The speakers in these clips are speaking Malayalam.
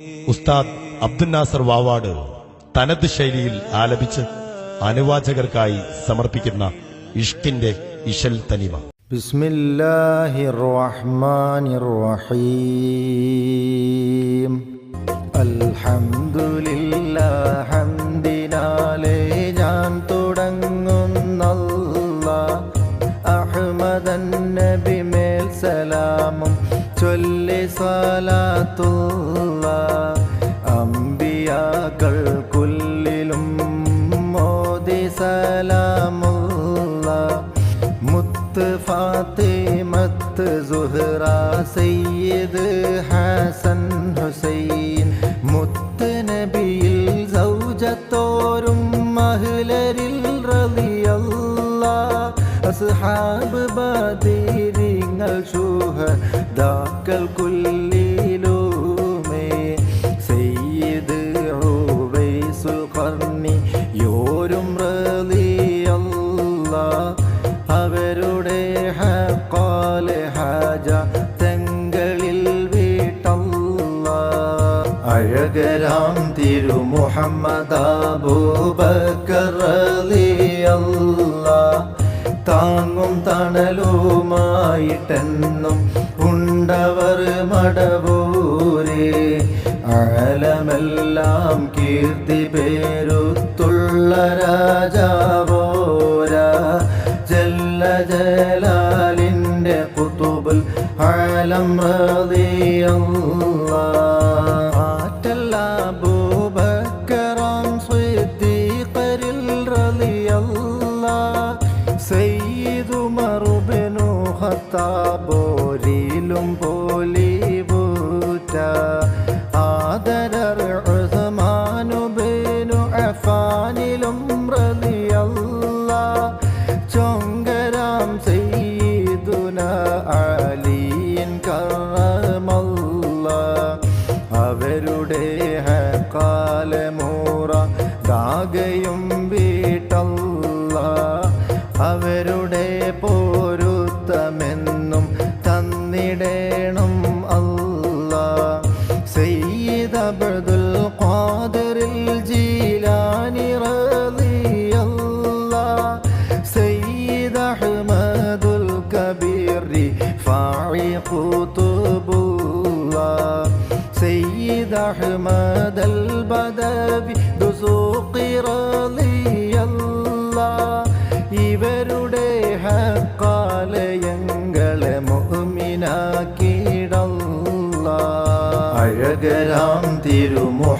ഉസ്താദ് അബ്ദുൽ നാസർ വാവാട് തനത് ശൈലിയിൽ ആലപിച്ച് അനുവാചകർക്കായി സമർപ്പിക്കുന്ന ഇഷ്കിന്റെ ഇശൽ തനിമ. ബിസ്മില്ലാഹിർ റഹ്മാനിർ റഹീം അൽഹംദുലില്ലാ ഹംദിനാലേ ഞാൻ തുടങ്ങുന്നല്ല. അഹ്മദൻ നബി മേൽ സലാമും ചൊല്ലി സലാത്തു ഫാത്തിമത്ത് സുഹ്റ സയ്യിദ് ഹസൻ ഹുസൈൻ മുത്ത് നബിയിൽ സൗജത്തോരും മഹിലരിൽ റളിയല്ല അസ്ഹാബ് ബദീരിങ്ങൾ ശുഹദാക്കൾ കുല്ലിലുമേ മുഹമ്മദ് അബൂബക്കർ റളിയല്ല താങ്ങും തണലുമായിട്ടെന്നും ഉണ്ടവർ മടവൂരേ. ആലമെല്ലാം കീർത്തി പേരുത്തുള്ള രാജാവോരാ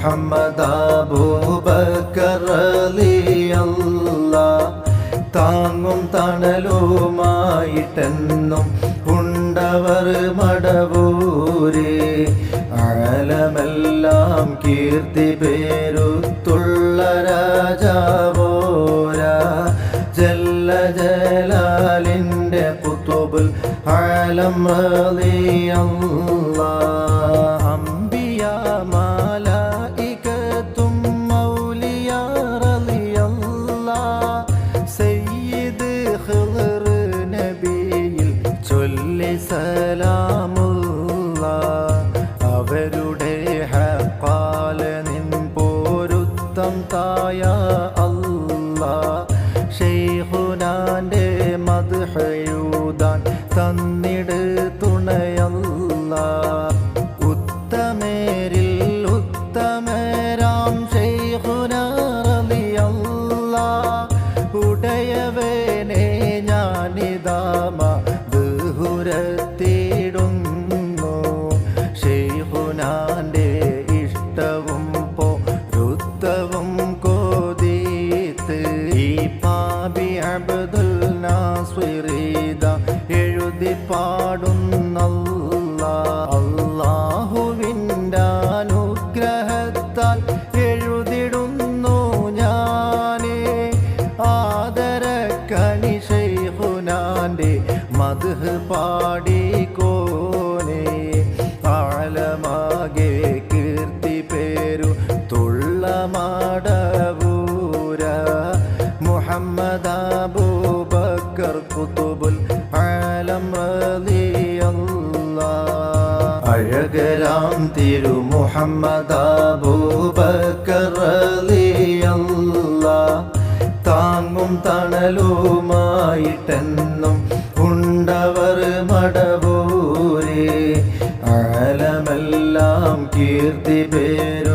മുഹമ്മദ് അബൂബക്കർ റളിയല്ലാഹ് താങ്ങും തണലുമായിട്ടെന്നും ഉണ്ടവർ മടവൂരേ ആലമെല്ലാം കീർത്തി പേരുത്തുള്ള രാജാവോരാ. ജല്ല ജലാലിന്റെ കുത്തുബുൽ ആലം দামে മാടൂര മുഹമ്മദ് അബൂബക്കർ കുത്തുബുൽ അഴകരാം തിരു മുഹമ്മദ് അബൂബക്കർ താങ്ങും തണലുമായിട്ടെന്നും ഉണ്ടവർ മടവൂരേ. ആലമെല്ലാം കീർത്തി പേര്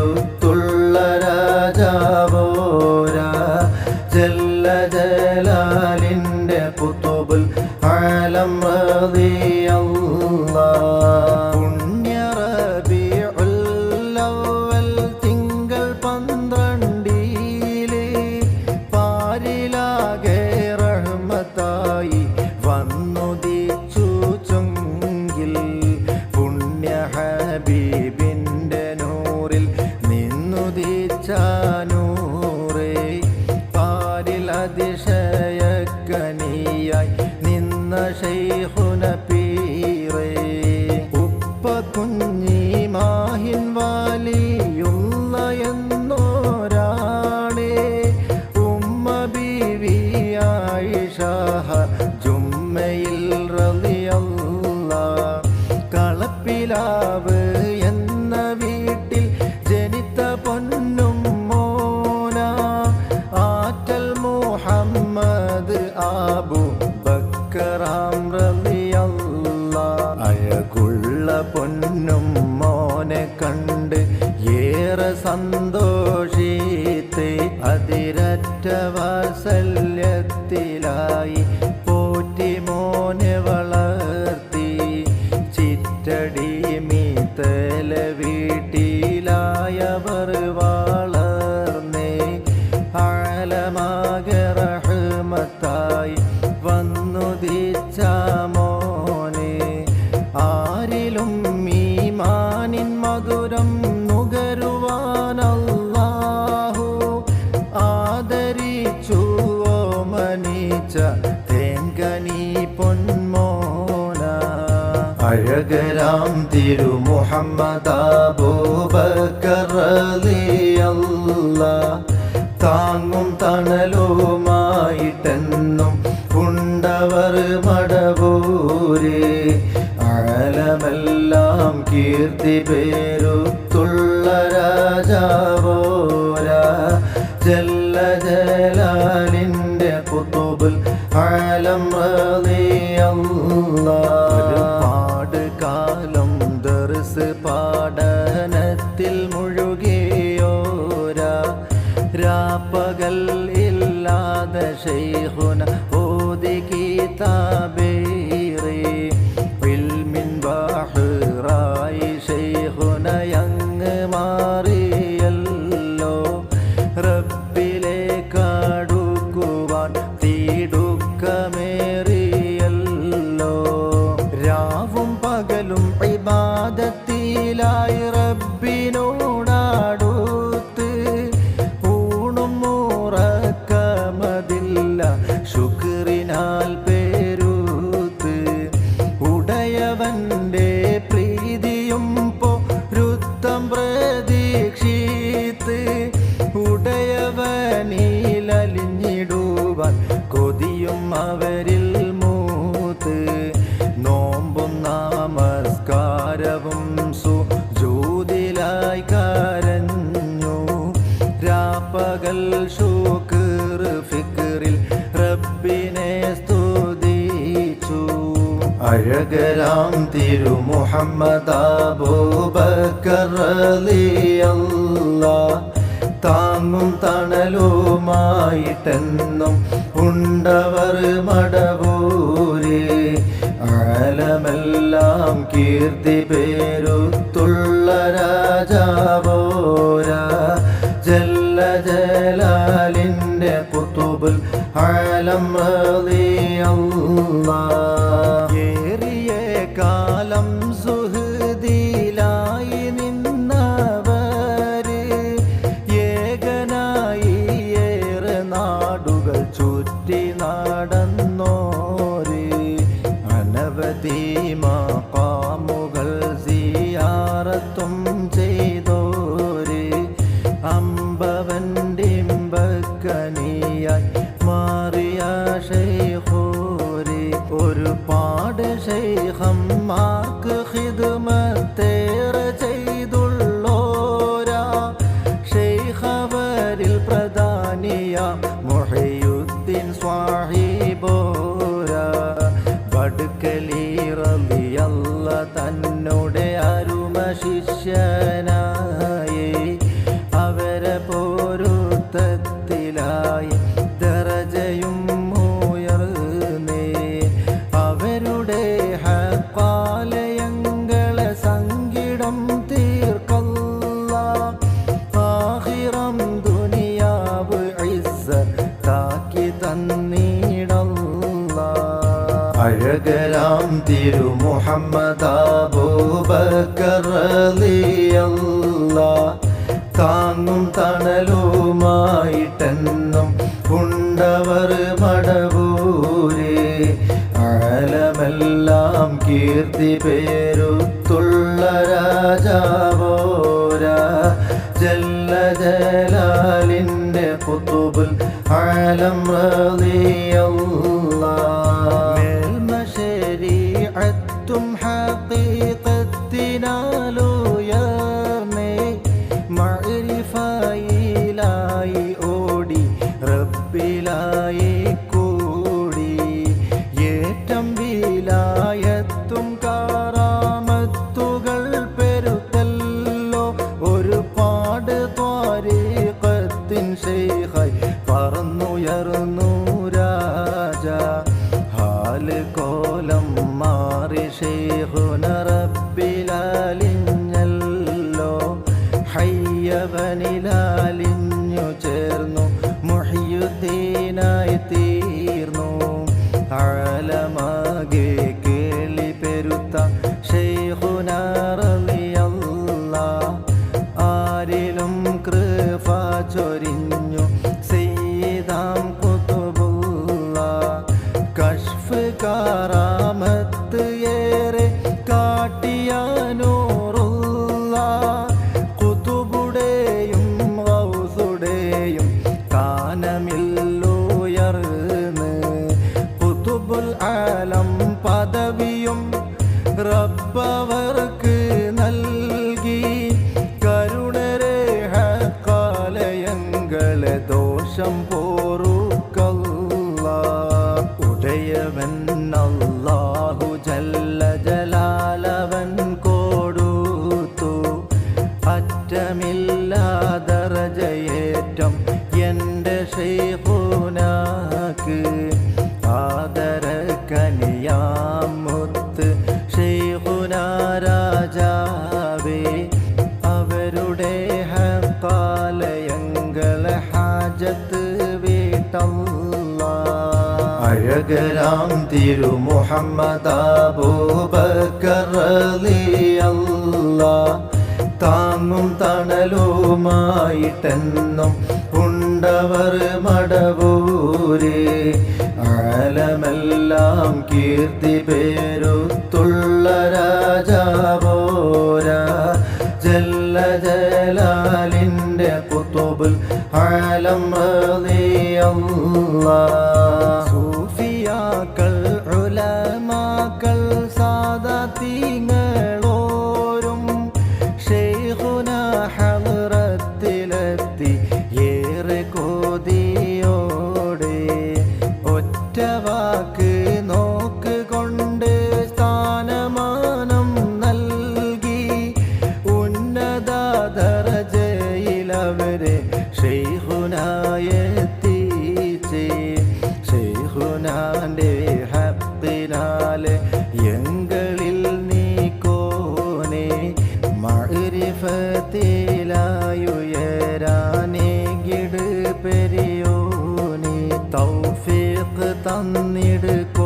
బాబు బక్కరామ్రలి അഴകരാം തിരു മുഹമ്മദാബൂബക്കറിയല്ല താങ്ങും തണലുമായിട്ടെന്നും ഉണ്ടവർ മടവൂരെ. ആലമെല്ലാം കീർത്തി പേരുത്തുള്ള രാജാവോര ജല്ല ജലാലിന്റെ കുത്തുബുൽ ആലം അഴകരാം തിരു മുഹമ്മദാബൂബക്കറിയല്ല താങ്ങും തണലുമായിട്ടെന്നും ഉണ്ടവർ മടവൂരേ. ആലമെല്ലാം കീർത്തി പേരുത്തുള്ള രാജാവോരാ على امرض الله തിരു മുഹമ്മദ ബോബക്കറിയല്ല താങ്ങും തണലുമായിട്ടെന്നും ഉണ്ടവർ മടവൂരേ. അലമെല്ലാം കീർത്തി പേ أنتم حقيقة تنالون ഇഷ്ടമില്ലാതറജയേറ്റം എന്റെ ശ്രീഹൂനാക്ക് ആദര കനിയാമുത്ത് ശ്രീഹുനാരാജാവേ അവരുടെ ഹത്താലയങ്ങളെ ഹാജത്ത് വീട്ടം അഴകരാം തിരു മുഹമ്മദാബൂബക്കറലിയല്ലാ താങ്ങും തണലുമായിട്ടെന്നും ഉണ്ടവർ മടവൂര്. ആലമെല്ലാം കീർത്തി പേരുത്തുള്ള രാജാവോര ജല്ല ജലാലിന്റെ കുത്തുബുൽ ആലം നീയമ്മ തൗഫീഖ് തന്നിടുക്കും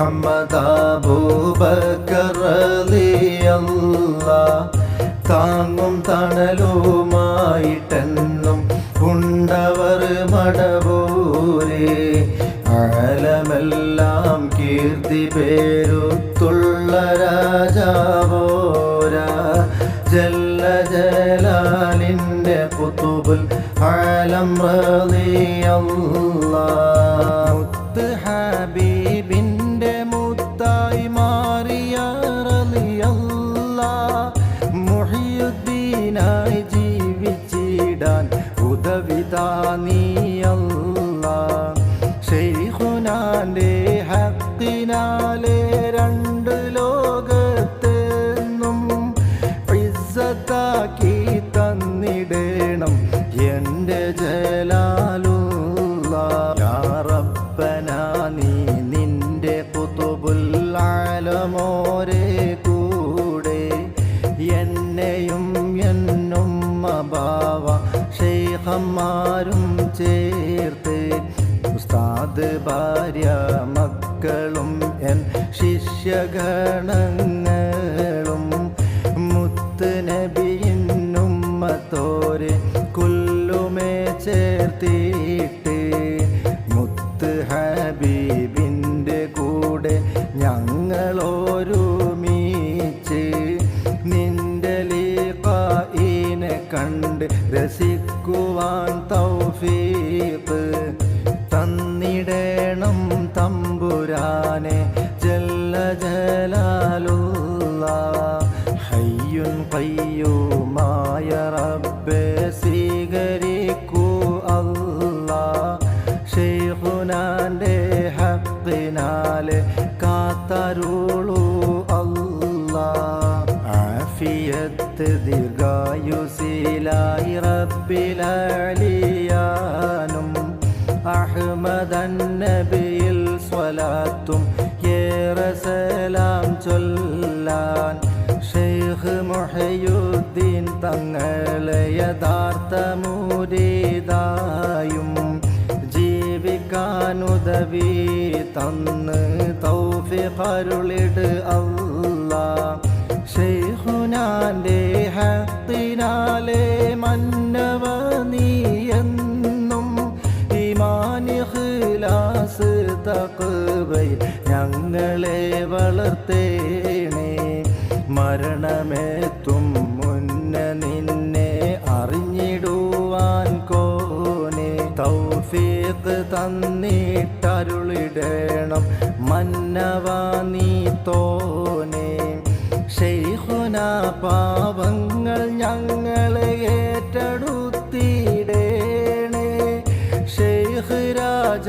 മുഹമ്മദ് അബൂബക്കർ റളിയല്ലാ താങ്ങും തണലുമായിട്ടെന്നും ഉണ്ടവർ മടവൂരേ. ആലമെല്ലാം കീർത്തി പേരുത്തുള്ള രാജാവോര. ജല്ല ജലാലിന്റെ പുത്തുപുൽ ആലം റളിയല്ലാ ശിഷ്യഗണങ്ങളും മുത്ത് നബിയുമ്മത്തോര് മത്തോരെ കുല്ലുമേ ചേർത്തിയിട്ട് മുത്ത് ഹബീബിന്റെ കൂടെ ഞങ്ങളോരുമീച്ച് നിന്റെ ലീഖായിനെ കണ്ട് രസിക്കുവാൻ തൗഫീപ്പ് തന്നിടേണം തമ്പുരാനെ ജലാലുള്ള ഹയ്യുൻ കയ്യുമായ റബ്ബെ സ്വീകരിക്കൂ അല്ലാ. ഷെയ്ഖുനാന്റെ ഹക്കിനാലെ കാത്തരുളൂ അല്ലാ. ആഫിയത്ത് ദീർഘായുസിലായി റബ്ബിലലിയാനും അഹ്മദൻ നബിയിൽ സ്വലാത്തും സലാം ചൊല്ലാൻ ഷെയ്ഖ് മുഹയുദ്ദീൻ തങ്ങളെ യഥാർത്ഥ മുരീതായും ജീവിക്കാനുദവി തന്ന് തൗഫി തൗഫിഖരുളിട് അല്ല. ഷെയ്ഖുനാന്റെ ഹത്തിനാലെ മന്നവ നീയെന്നും തഖ്വയിൽ ഞങ്ങളെ വളർത്തേണേ. മരണമെത്തും മുന്ന നിന്നെ അറിഞ്ഞിടുവാൻ കോനെ. തൗഫീത്ത് തന്നിട്ടരുളിടണം മന്നവാ നീ തോനെ. ഷെയ്ഹുന പാവങ്ങൾ ഞങ്ങളെ ഏറ്റെടുത്തിടേണേ. ഷെയ്ഹ് രാജ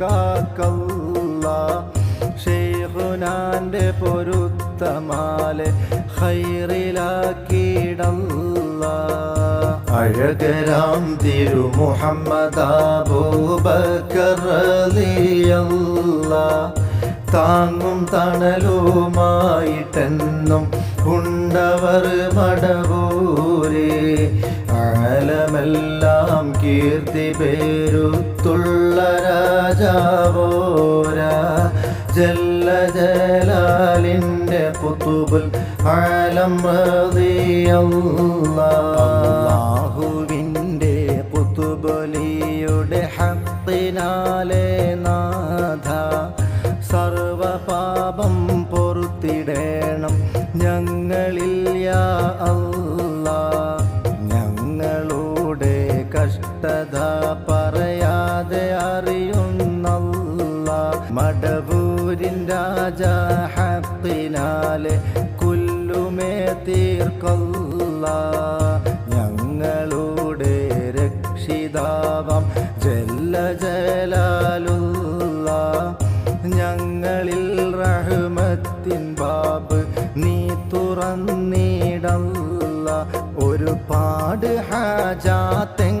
കാക്കല്ല. ഷെയ്ഖുനാന്റെ പൊരുത്തമാലെ ഹൈറിലാക്കിയിടല്ല അഴകരാം തിരു മുഹമ്മദ് അബൂബക്കർ റളിയല്ല താങ്ങും തണലുമായിട്ടെന്നും ഉണ്ടവർ മടവൂരേ. ആലമെല്ലാം കീർത്തി പേരുത്തുള്ള രാജാവോരാ ജല്ല ജലാലിന്റെ പുത്തുബുൽ ആലം അള്ളാഹുവിന്റെ പുത്തുബലിയുടെ ഹത്തിനാലെ നാഥ. സർവപാപം പൊറുത്തിടേണം ഞങ്ങളിൽ യാ അല്ലാ മടവൂരിൻ രാജ ഹത്തിനാലെ കുല്ലുമേ തീർക്കൊല്ല ഞങ്ങളുടെ രക്ഷിതാവം ജല്ല ജലാലുള്ള. ഞങ്ങളിൽ റഹ്മത്തിൻ ബാബ് നീ തുറന്നിടല്ല ഒരുപാട് ഹാജാത്തെങ്ങളിൽ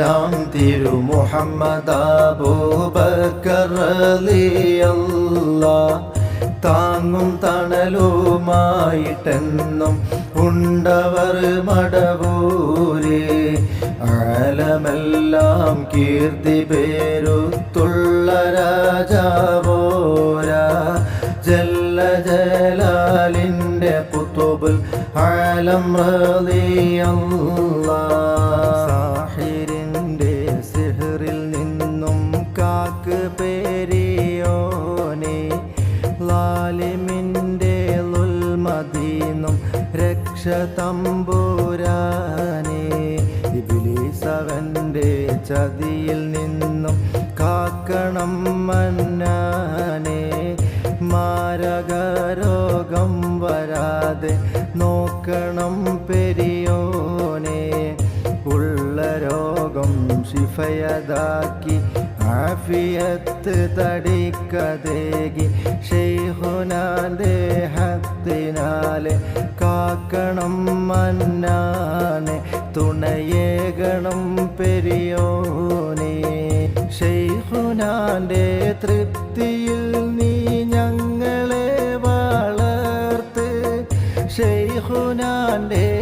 തിരു മുഹമ്മദ അബൂബക്കർ റളിയല്ല താങ്ങും തണലുമായിട്ടെന്നും ഉണ്ടവർ മടവൂരേ. ആലമെല്ലാം കീർത്തി പേരുത്തുള്ള രാജാവോരാ. ജല്ല ജലാലിന്റെ പുത്തുബുൽ ആലം റളിയല്ലാ തമ്പുരാനെ ഇബിലീസവന്റെ ചതിയിൽ നിന്നും കാക്കണം മന്നാനെ. മാരകരോഗം വരാതെ നോക്കണം പെരിയോനെ. ഉള്ള രോഗം ശിഫയതാക്കി ആഫിയത്ത് തടിക്കതേകി ഷെയ്ഹുനാന്റെ ഹത്തിനാലെ കാക്കണം മന്നാനെ തുണയേകണം പെരിയോനെ. ഷെയ്ഹുനാന്റെ തൃപ്തിയിൽ നീ ഞങ്ങളെ വളർത്ത്. ഷെയ്ഹുനാന്റെ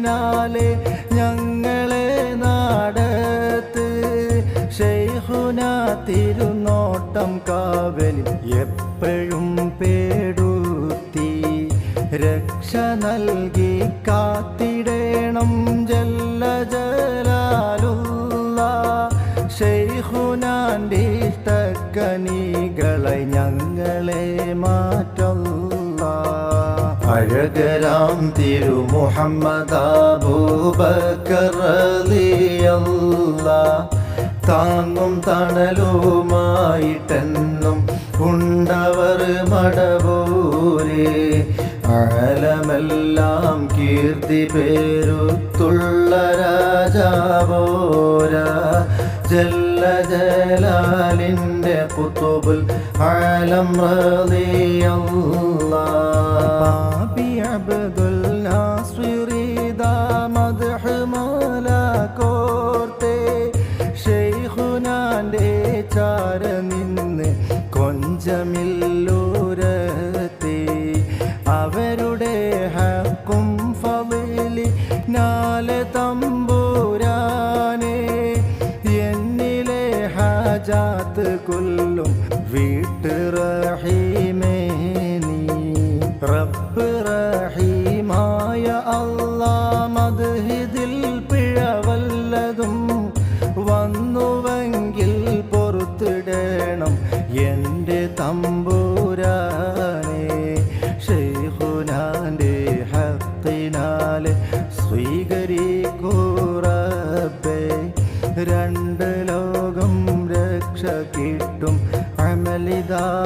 ഇഷ്ടത്തിനാലെ ഞങ്ങളെ നാടത്ത് ഷെയ്ഹുന തിരുനോട്ടം കാവലിൽ എപ്പോഴും പേടുത്തി രക്ഷ നൽകി കാത്തിടേണം ജല്ല ജലാലുള്ള ഷെയ്ഹുനാന്റെ ഇഷ്ടക്കനികളെ ഞങ്ങളെ മാറ്റല്ല അഴകരാം തിരു മുഹമ്മദാബൂബക്കറിയല്ല അബൂബക്കർ റളിയല്ല താങ്ങും തണലുമായിട്ടെന്നും ഉണ്ടവർ മടവൂരേ. ആലമെല്ലാം കീർത്തി പേരുത്തുള്ള രാജാവോര ജല്ല ജലാലിന്റെ പുത്തുബുൽ ആലം റളിയല്ലാ ചാര നിന്ന് കൊഞ്ചമില്ലൂരത്തെ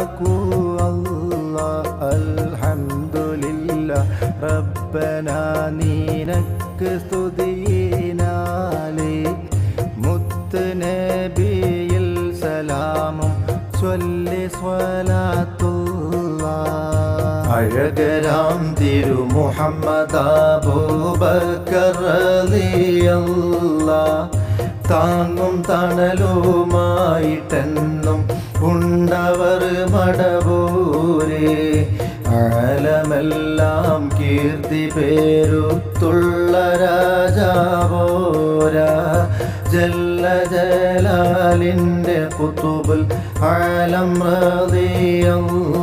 അമലിതാക്കൂ അല്ലാ അൽഹംദുലില്ല റബ്ബന നീനക്ക് സ്തുതിനാലേ. മുത്ത് നബിയിൽ സലാമും ചൊല്ലി സ്വലാത്തുള്ള. അഴകരാം തിരു മുഹമ്മദ് അബൂബക്കർ റളിയല്ല താങ്ങും തണലുമായിട്ടെന്നും ഉണ്ടവർ മടവൂരേ ആലമെല്ലാം കീർത്തി പേരുത്തുള്ള രാജാവോരാ. ജല്ല ജലാലിന്റെ പുത്തുബുൽ ആലം റളിയല്ലാ